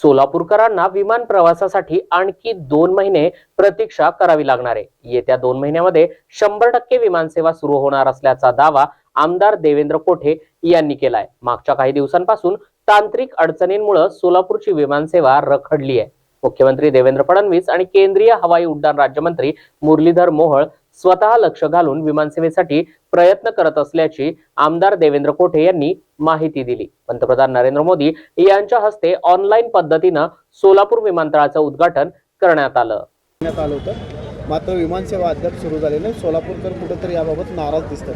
सोलापूरकरांना विमान प्रवासासाठी आणखी दोन महिने प्रतीक्षा करावी लागणार आहे. येत्या दोन महिन्यामध्ये शंभर टक्के विमानसेवा सुरू होणार असल्याचा दावा आमदार देवेंद्र कोठे यांनी केलाय. मागच्या काही दिवसांपासून तांत्रिक अडचणींमुळे सोलापूरची विमानसेवा रखडली आहे. मुख्यमंत्री देवेंद्र फडणवीस आणि केंद्रीय हवाई उड्डाण राज्यमंत्री मुरलीधर मोहोळ स्वतः लक्ष घालून विमानसेवेसाठी प्रयत्न करत असल्याची आमदार देवेंद्र कोठे यांनी माहिती दिली. पंतप्रधान नरेंद्र मोदी यांच्या हस्ते ऑनलाईन पद्धतीनं सोलापूर विमानतळाचं उद्घाटन करण्यात आलं. करण्यात आलं होतं. मात्र विमानसेवा अद्याप सुरू झाली नाही. सोलापूरकर कुठेतरी याबाबत नाराज दिसतात.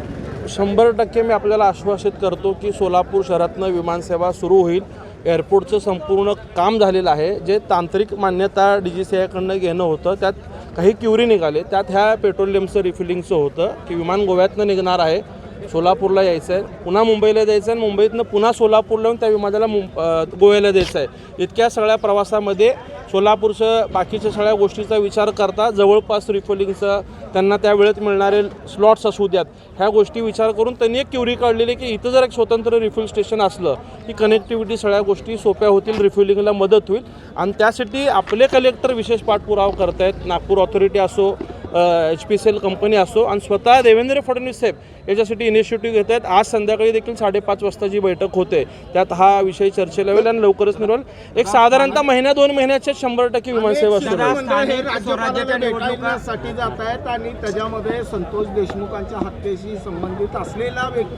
शंभर टक्के मी आपल्याला आश्वासित करतो की सोलापूर शहरातनं विमानसेवा सुरू होईल. एअरपोर्टचं संपूर्ण काम झालेलं आहे. जे तांत्रिक मान्यता डी जी सी आयकडनं घेणं होतं त्यात काही क्युरी निघाले. त्यात ह्या पेट्रोलियमचं रिफिलिंगचं होतं की विमान गोव्यातनं निघणार आहे. सोलापूरला यायचं आहे. पुन्हा मुंबईला जायचं आहे आणि मुंबईतनं पुन्हा सोलापूरला येऊन त्या विमानाला मुं गोव्याला द्यायचं आहे. इतक्या सगळ्या प्रवासामध्ये सोलापूरचं बाकीच्या सगळ्या गोष्टीचा विचार करता जवळपास रिफिलिंगचं त्यांना त्या वेळेत मिळणारे स्लॉट्स असू द्यात. ह्या गोष्टी विचार करून त्यांनी एक क्युरी काढलेली आहे की इथं जर एक स्वतंत्र रिफ्युल स्टेशन असलं की कनेक्टिव्हिटी सगळ्या गोष्टी सोप्या होतील रिफ्युलिंगला मदत होईल. आणि त्यासाठी आपले कलेक्टर विशेष पाठपुरावा करत आहेत नागपूर ऑथॉरिटी असो H P C L company असो आणि स्वतः देवेंद्र फडणवीस साहेब याच्यासाठी इनिशिएटिव्ह घेत आहेत आज संध्याकाळी देखील साडेपाच वाजता जी बैठक होते त्यात हा विषय चर्चेला येईल आणि लवकरच निर्वल एक साधारणतः महिन्या दोन महिन्याच्या शंभर टक्के विमानसेवा सुरू होईल. जात आहेत आणि त्याच्यामध्ये संतोष देशमुखांच्या हत्येशी संबंधित असलेला व्यक्ती